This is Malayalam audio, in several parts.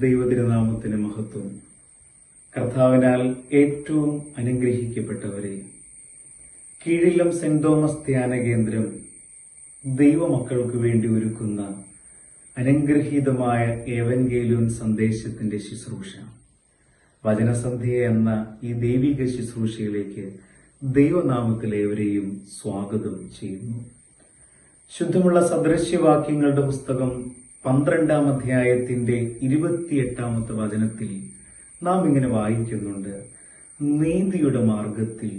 ദൈവതിരുനാമത്തിന് മഹത്വം. കർത്താവിനാൽ ഏറ്റവും അനുഗ്രഹിക്കപ്പെട്ടവരെ കീഴിലും സെന്റ് തോമസ് ധ്യാന കേന്ദ്രം ദൈവമക്കൾക്ക് വേണ്ടി ഒരുക്കുന്ന അനുഗ്രഹീതമായ ഏവൻഗേലൂൻ സന്ദേശത്തിന്റെ ശുശ്രൂഷ. വചനസന്ധ്യ എന്ന ഈ ദൈവിക ശുശ്രൂഷയിലേക്ക് ദൈവനാമത്തിലേവരെയും സ്വാഗതം ചെയ്യുന്നു. ശുദ്ധമുള്ള സദൃശ്യവാക്യങ്ങളുടെ പുസ്തകം പന്ത്രണ്ടാം അധ്യായത്തിന്റെ ഇരുപത്തിയെട്ടാമത്തെ വചനത്തിൽ നാം ഇങ്ങനെ വായിക്കുന്നുണ്ട്. നീതിയുടെ മാർഗത്തിൽ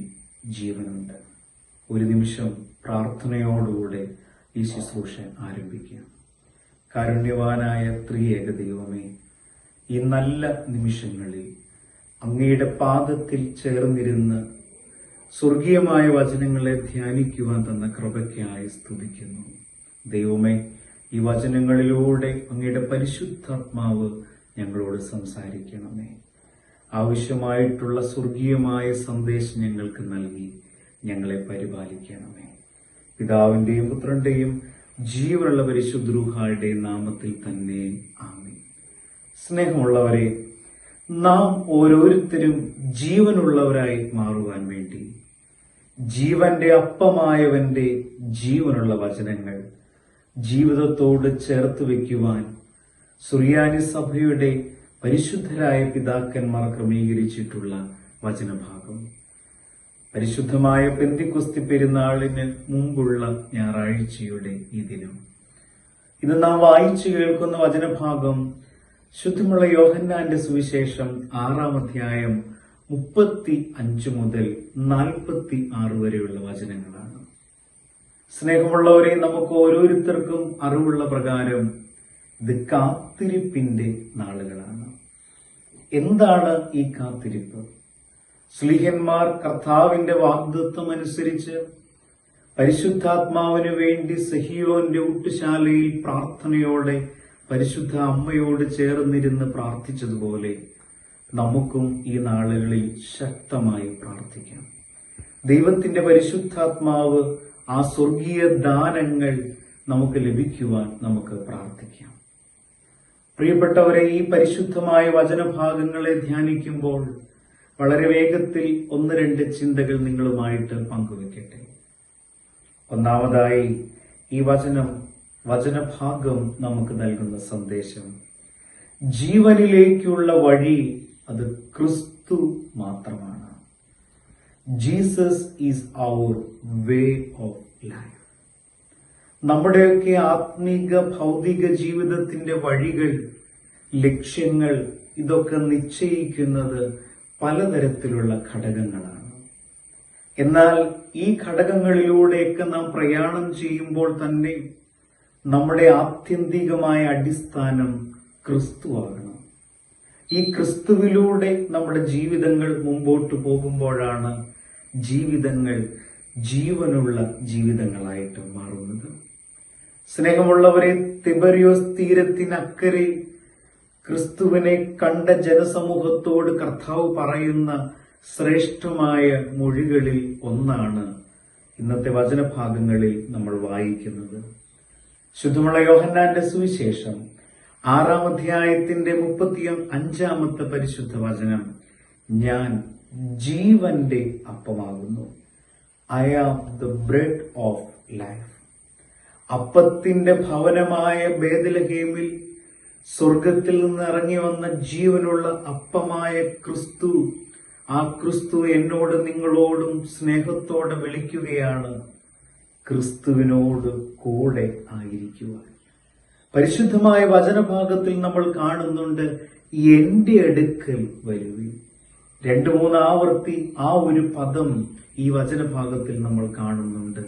ജീവനുണ്ട്. ഒരു നിമിഷം പ്രാർത്ഥനയോടുകൂടെ ഈ ശുശ്രൂഷ ആരംഭിക്കുക കാരുണ്യവാനായ ത്രിയേക ദൈവമേ ഈ നല്ല നിമിഷങ്ങളിൽ അങ്ങയുടെ പാദത്തിൽ ചേർന്നിരുന്ന് സ്വർഗീയമായ വചനങ്ങളെ ധ്യാനിക്കുവാൻ തന്ന കൃപയ്ക്കായി സ്തുതിക്കുന്നു. ദൈവമേ ഈ വചനങ്ങളിലൂടെ അങ്ങയുടെ പരിശുദ്ധാത്മാവ് ഞങ്ങളോട് സംസാരിക്കണമേ. ആവശ്യമായിട്ടുള്ള സ്വർഗീയമായ സന്ദേശം ഞങ്ങൾക്ക് നൽകി ഞങ്ങളെ പരിപാലിക്കണമേ. പിതാവിന്റെയും പുത്രന്റെയും ജീവനുള്ള പരിശുദ്രൂഹായുടെ നാമത്തിൽ തന്നെ ആമി സ്നേഹമുള്ളവരെ നാം ഓരോരുത്തരും ജീവനുള്ളവരായി മാറുവാൻ വേണ്ടി ജീവന്റെ അപ്പമായവന്റെ ജീവനുള്ള വചനങ്ങൾ ജീവിതത്തോട് ചേർത്ത് വയ്ക്കുവാൻ സുറിയാനി സഭയുടെ പരിശുദ്ധരായ പിതാക്കന്മാർ ക്രമീകരിച്ചിട്ടുള്ള വചനഭാഗം. പരിശുദ്ധമായ പെന്തിക്കുസ്തി പെരുന്നാളിന് മുമ്പുള്ള ഞായറാഴ്ചയുടെ ഈ ദിനം. ഇന്ന് നാം വായിച്ചു കേൾക്കുന്ന വചനഭാഗം ശുദ്ധമുള്ള യോഹന്നാന്റെ സുവിശേഷം ആറാം അധ്യായം മുപ്പത്തി അഞ്ച് മുതൽ നാൽപ്പത്തി ആറ് വരെയുള്ള വചനങ്ങളാണ്. സ്നേഹമുള്ളവരെ നമുക്ക് ഓരോരുത്തർക്കും അറിവുള്ള പ്രകാരം ഇത് കാത്തിരിപ്പിന്റെ നാളുകളാണ്. എന്താണ് ഈ കാത്തിരിപ്പ്? സ്ലിഹന്മാർ കർത്താവിന്റെ വാഗ്ദത്വം അനുസരിച്ച് പരിശുദ്ധാത്മാവിന് വേണ്ടി സഹിയോന്റെ ഊട്ടുശാലയിൽ പ്രാർത്ഥനയോടെ പരിശുദ്ധ അമ്മയോട് ചേർന്നിരുന്ന് പ്രാർത്ഥിച്ചതുപോലെ നമുക്കും ഈ നാളുകളിൽ ശക്തമായി പ്രാർത്ഥിക്കാം. ദൈവത്തിന്റെ പരിശുദ്ധാത്മാവ് ആ സ്വർഗീയ ദാനങ്ങൾ നമുക്ക് ലഭിക്കുവാൻ നമുക്ക് പ്രാർത്ഥിക്കാം. പ്രിയപ്പെട്ടവരെ ഈ പരിശുദ്ധമായ വചനഭാഗങ്ങളെ ധ്യാനിക്കുമ്പോൾ വളരെ വേഗത്തിൽ ഒന്ന് രണ്ട് ചിന്തകൾ നിങ്ങളുമായിട്ട് പങ്കുവെക്കട്ടെ. ഒന്നാമതായി ഈ വചനം വചനഭാഗം നമുക്ക് നൽകുന്ന സന്ദേശം ജീവനിലേക്കുള്ള വഴി അത് ക്രിസ്തു മാത്രമാണ്. Jesus is our way of life നമ്മുടെയൊക്കെ ആത്മീക ഭൗതിക ജീവിതത്തിന്റെ വഴികൾ ലക്ഷ്യങ്ങൾ ഇതൊക്കെ നിശ്ചയിക്കുന്നത് പലതരത്തിലുള്ള ഘടകങ്ങളാണ്. എന്നാൽ ഈ ഘടകങ്ങളിലൂടെയൊക്കെ നാം പ്രയാണം ചെയ്യുമ്പോൾ തന്നെ നമ്മുടെ ആത്യന്തികമായ അടിസ്ഥാനം ക്രിസ്തുവാകണം ഈ ക്രിസ്തുവിലൂടെ നമ്മുടെ ജീവിതങ്ങൾ മുമ്പോട്ട് പോകുമ്പോഴാണ് ജീവിതങ്ങൾ ജീവനുള്ള ജീവിതങ്ങളായിട്ട് മാറുന്നത്. സ്നേഹമുള്ളവരെ തിബരിയോസ് തീരത്തിനക്കരെ ക്രിസ്തുവിനെ കണ്ട ജനസമൂഹത്തോട് കർത്താവ് പറയുന്ന ശ്രേഷ്ഠമായ മൊഴികളിൽ ഒന്നാണ് ഇന്നത്തെ വചനഭാഗങ്ങളിൽ നമ്മൾ വായിക്കുന്നത്. ശുദ്ധമുള്ള യോഹന്നാന്റെ സുവിശേഷം ആറാം അധ്യായത്തിന്റെ മുപ്പത്തി അഞ്ചാമത്തെ പരിശുദ്ധ വചനം. ഞാൻ ജീവന്റെ അപ്പമാകുന്നു. I am the bread of life അപ്പത്തിന്റെ ഭവനമായ ബേദലഹേമിൽ സ്വർഗത്തിൽ നിന്ന് ഇറങ്ങി വന്ന ജീവനുള്ള അപ്പമായ ക്രിസ്തു ആ ക്രിസ്തു എന്നോട് നിങ്ങളോടും സ്നേഹത്തോടെ വിളിക്കുകയാണ്. ക്രിസ്തുവിനോട് കൂടെ ആയിരിക്കുവാൻ. പരിശുദ്ധമായ വചനഭാഗത്തിൽ നമ്മൾ കാണുന്നുണ്ട് എന്റെ അടുക്കൽ വരുവി രണ്ടു മൂന്ന് ആവർത്തി ആ ഒരു പദം ഈ വചനഭാഗത്തിൽ നമ്മൾ കാണുന്നുണ്ട്.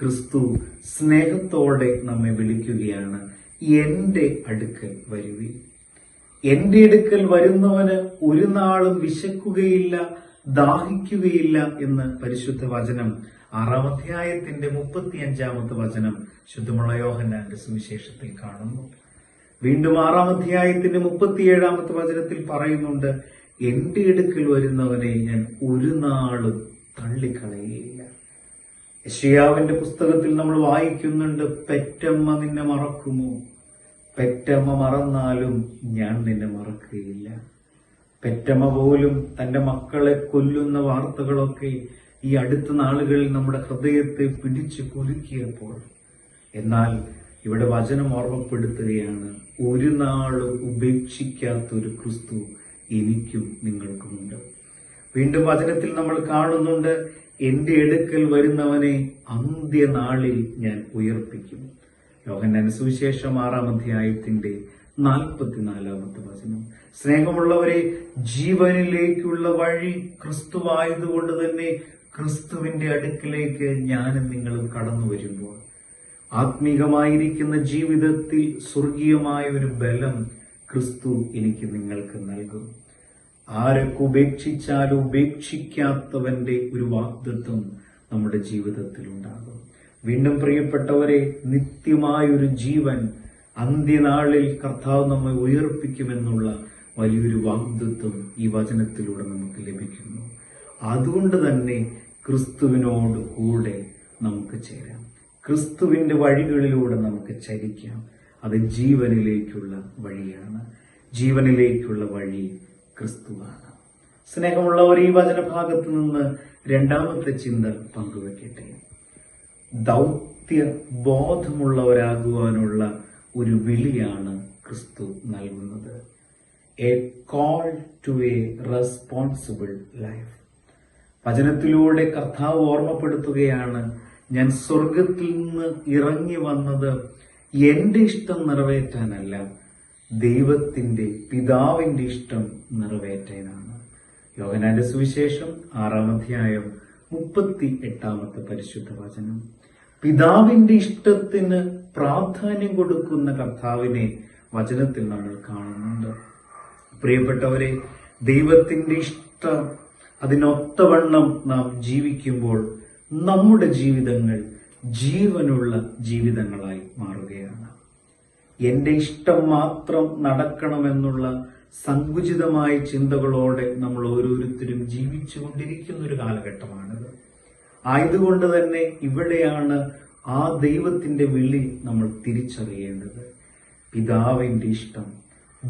ക്രിസ്തു സ്നേഹത്തോടെ നമ്മെ വിളിക്കുകയാണ്. എന്റെ അടുക്കൽ വരുവി. എന്റെ അടുക്കൽ വരുന്നവന് ഒരു നാളും വിശക്കുകയില്ല ദാഹിക്കുകയില്ല എന്ന് പരിശുദ്ധ വചനം. ആറാം അധ്യായത്തിന്റെ മുപ്പത്തിയഞ്ചാമത്തെ വചനം ശുദ്ധമുള്ള യോഹന്നാന്റെ സുവിശേഷത്തിൽ കാണുന്നു. വീണ്ടും ആറാം അധ്യായത്തിന്റെ മുപ്പത്തിയേഴാമത്തെ വചനത്തിൽ പറയുന്നുണ്ട് എന്റെ അടുക്കൽ വരുന്നവനെ ഞാൻ ഒരു നാളും തള്ളിക്കളയുകയില്ല. യശയാവിന്റെ പുസ്തകത്തിൽ നമ്മൾ വായിക്കുന്നുണ്ട് പെറ്റമ്മ നിന്നെ മറക്കുമോ? പെറ്റമ്മ മറന്നാലും ഞാൻ നിന്നെ മറക്കുകയില്ല. പെറ്റമ്മ പോലും തന്റെ മക്കളെ കൊല്ലുന്ന വാർത്തകളൊക്കെ ഈ അടുത്ത നാളുകളിൽ നമ്മുടെ ഹൃദയത്തെ പിടിച്ചു കുലുക്കിയപ്പോൾ എന്നാൽ ഇവിടെ വചനം ഓർമ്മപ്പെടുത്തുകയാണ് ഒരു നാളും ഉപേക്ഷിക്കാത്തൊരു ക്രിസ്തു എനിക്കും നിങ്ങൾക്കുമുണ്ട്. വീണ്ടും വചനത്തിൽ നമ്മൾ കാണുന്നുണ്ട് എന്റെ എടുക്കൽ വരുന്നവനെ അന്ത്യനാളിൽ ഞാൻ ഉയർപ്പിക്കും. യോഹന്നാൻ സുവിശേഷം ആറാം അധ്യായത്തിന്റെ നാൽപ്പത്തിനാലാമത്തെ വചനം. സ്നേഹമുള്ളവരെ ജീവനിലേക്കുള്ള വഴി ക്രിസ്തുവായതുകൊണ്ട് തന്നെ ക്രിസ്തുവിന്റെ അടുക്കിലേക്ക് ഞാനും നിങ്ങളും കടന്നു വരുമ്പോൾ ആത്മീകമായിരിക്കുന്ന ജീവിതത്തിൽ സ്വർഗീയമായ ഒരു ബലം ക്രിസ്തു എനിക്ക് നിങ്ങൾക്ക് നൽകും. ആരൊക്കെ ഉപേക്ഷിച്ചാലും ഉപേക്ഷിക്കാത്തവന്റെ ഒരു വാഗ്ദത്വം നമ്മുടെ ജീവിതത്തിൽ ഉണ്ടാകും വീണ്ടും പ്രിയപ്പെട്ടവരെ നിത്യമായൊരു ജീവൻ അന്ത്യനാളിൽ കർത്താവ് നമ്മെ ഉയർപ്പിക്കുമെന്നുള്ള വലിയൊരു വാഗ്ദത്വം ഈ വചനത്തിലൂടെ നമുക്ക് ലഭിക്കുന്നു. അതുകൊണ്ട് തന്നെ ക്രിസ്തുവിനോട് കൂടെ നമുക്ക് ചേരാം. ക്രിസ്തുവിന്റെ വഴികളിലൂടെ നമുക്ക് ചരിക്കാം. അത് ജീവനിലേക്കുള്ള വഴിയാണ്. ജീവനിലേക്കുള്ള വഴി ക്രിസ്തുവാണ്. സ്നേഹമുള്ളവർ ഈ വചനഭാഗത്ത് നിന്ന് രണ്ടാമത്തെ ചിന്ത പങ്കുവെക്കട്ടെ. ദൗത്യ ബോധമുള്ളവരാകുവാനുള്ള ഒരു വിളിയാണ് ക്രിസ്തു നൽകുന്നത്. A call to a responsible life വചനത്തിലൂടെ കർത്താവ് ഓർമ്മപ്പെടുത്തുകയാണ് ഞാൻ സ്വർഗത്തിൽ നിന്ന് ഇറങ്ങി വന്നത് എന്റെ ഇഷ്ടം നിറവേറ്റാനല്ല ദൈവത്തിന്റെ പിതാവിന്റെ ഇഷ്ടം നിറവേറ്റാനാണ്. യോഹനാന്റെ സുവിശേഷം ആറാം അധ്യായം മുപ്പത്തി എട്ടാമത്തെ പരിശുദ്ധ വചനം. പിതാവിന്റെ ഇഷ്ടത്തിന് പ്രാധാന്യം കൊടുക്കുന്ന കർത്താവിനെ വചനത്തിൽ നമ്മൾ കാണുന്നുണ്ട്. പ്രിയപ്പെട്ടവരെ ദൈവത്തിന്റെ ഇഷ്ടം അതിനൊത്തവണ്ണം നാം ജീവിക്കുമ്പോൾ നമ്മുടെ ജീവിതങ്ങൾ ജീവനുള്ള ജീവിതങ്ങളായി മാറുകയാണ്. എന്റെ ഇഷ്ടം മാത്രം നടക്കണമെന്നുള്ള സങ്കുചിതമായ ചിന്തകളോടെ നമ്മൾ ഓരോരുത്തരും ജീവിച്ചുകൊണ്ടിരിക്കുന്ന ഒരു കാലഘട്ടമാണിത്. ആയതുകൊണ്ട് തന്നെ ഇവിടെയാണ് ആ ദൈവത്തിന്റെ വിളി നമ്മൾ തിരിച്ചറിയേണ്ടത്. പിതാവിന്റെ ഇഷ്ടം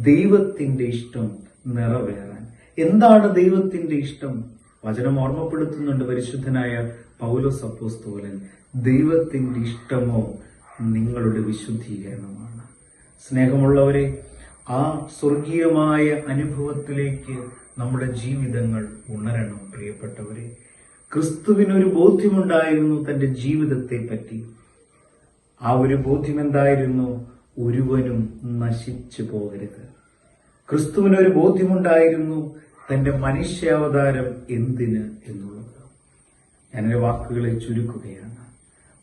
ദൈവത്തിന്റെ ഇഷ്ടം നിറവേറാൻ. എന്താണ് ദൈവത്തിന്റെ ഇഷ്ടം? വചനം ഓർമ്മപ്പെടുത്തുന്നുണ്ട് പരിശുദ്ധനായ പൗലോസ് അപ്പോസ്തോലൻ. ദൈവത്തിന്റെ ഇഷ്ടമോ നിങ്ങളുടെ വിശുദ്ധീകരണമാണ്. സ്നേഹമുള്ളവരെ ആ സ്വർഗീയമായ അനുഭവത്തിലേക്ക് നമ്മുടെ ജീവിതങ്ങൾ ഉണരണം പ്രിയപ്പെട്ടവരെ. ക്രിസ്തുവിനൊരു ബോധ്യമുണ്ടായിരുന്നു തന്റെ ജീവിതത്തെ പറ്റി ആ ഒരു ബോധ്യം എന്തായിരുന്നു ഒരുവനും നശിച്ചു പോകരുത്. ക്രിസ്തുവിനൊരു ബോധ്യമുണ്ടായിരുന്നു തന്റെ മനുഷ്യാവതാരം എന്തിന് എന്നുള്ളത്. എന്റെ വാക്കുകളെ ചുരുക്കുകയാണ്.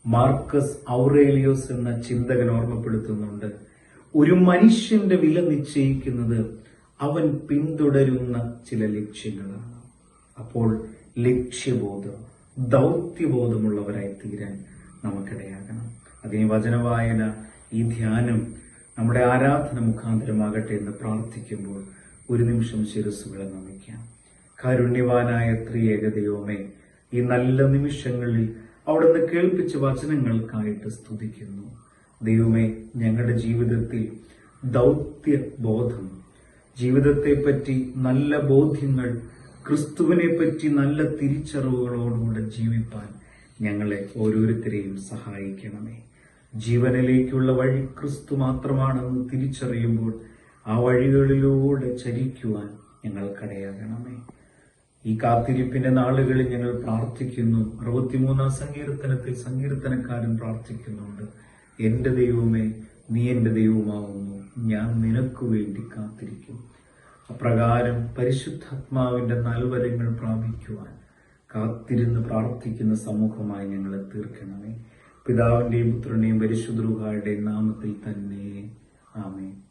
മാർക്കസ് ഔറേലിയോസ് എന്ന ചിന്തകൻ ഓർമ്മപ്പെടുത്തുന്നുണ്ട്. ഒരു മനുഷ്യന്റെ വില നിശ്ചയിക്കുന്നത് അവൻ പിന്തുടരുന്ന ചില ലക്ഷ്യങ്ങളാണ്. അപ്പോൾ ലക്ഷ്യബോധം ദൗത്യബോധമുള്ളവരായി തീരാൻ നമുക്കിടയാകണം. അതിന് വചനവായന ഈ ധ്യാനം നമ്മുടെ ആരാധന മുഖാന്തരമാകട്ടെ എന്ന് പ്രാർത്ഥിക്കുമ്പോൾ ഒരു നിമിഷം ശിരസ്സുകളെ നമിക്കാം. കാരുണ്യവാനായ ത്രിയേക ദൈവമേ ഈ നല്ല നിമിഷങ്ങളിൽ അവിടുന്ന് കേൾപ്പിച്ച വചനങ്ങൾക്കായിട്ട് സ്തുതിക്കുന്നു. ദൈവമേ ഞങ്ങളുടെ ജീവിതത്തിൽ ദൗത്യ ബോധം ജീവിതത്തെപ്പറ്റി നല്ല ബോധ്യങ്ങൾ ക്രിസ്തുവിനെ പറ്റി നല്ല തിരിച്ചറിവുകളോടുകൂടെ ജീവിപ്പാൻ ഞങ്ങളെ ഓരോരുത്തരെയും സഹായിക്കണമേ. ജീവനിലേക്കുള്ള വഴി ക്രിസ്തു മാത്രമാണെന്ന് തിരിച്ചറിയുമ്പോൾ ആ വഴികളിലൂടെ ചരിക്കുവാൻ ഞങ്ങൾക്കടയാകണമേ ഈ കാത്തിരിപ്പിന്റെ നാളുകളിൽ ഞങ്ങൾ പ്രാർത്ഥിക്കുന്നു. അറുപത്തിമൂന്നാം സങ്കീർത്തനത്തിൽ സങ്കീർത്തനക്കാരൻ പ്രാർത്ഥിക്കുന്നുണ്ട്. എന്റെ ദൈവമേ നീ എന്റെ ദൈവമാവുന്നു ഞാൻ നിനക്ക് വേണ്ടി കാത്തിരിക്കും. അപ്രകാരം പരിശുദ്ധാത്മാവിന്റെ നൽവരങ്ങൾ പ്രാപിക്കുവാൻ കാത്തിരുന്ന് പ്രാർത്ഥിക്കുന്ന സമൂഹമായി ഞങ്ങളെ തീർക്കണമേ. പിതാവിന്റെയും പുത്രനെയും പരിശുദ്രൂഹായുടെയും നാമത്തിൽ തന്നെ. ആമേ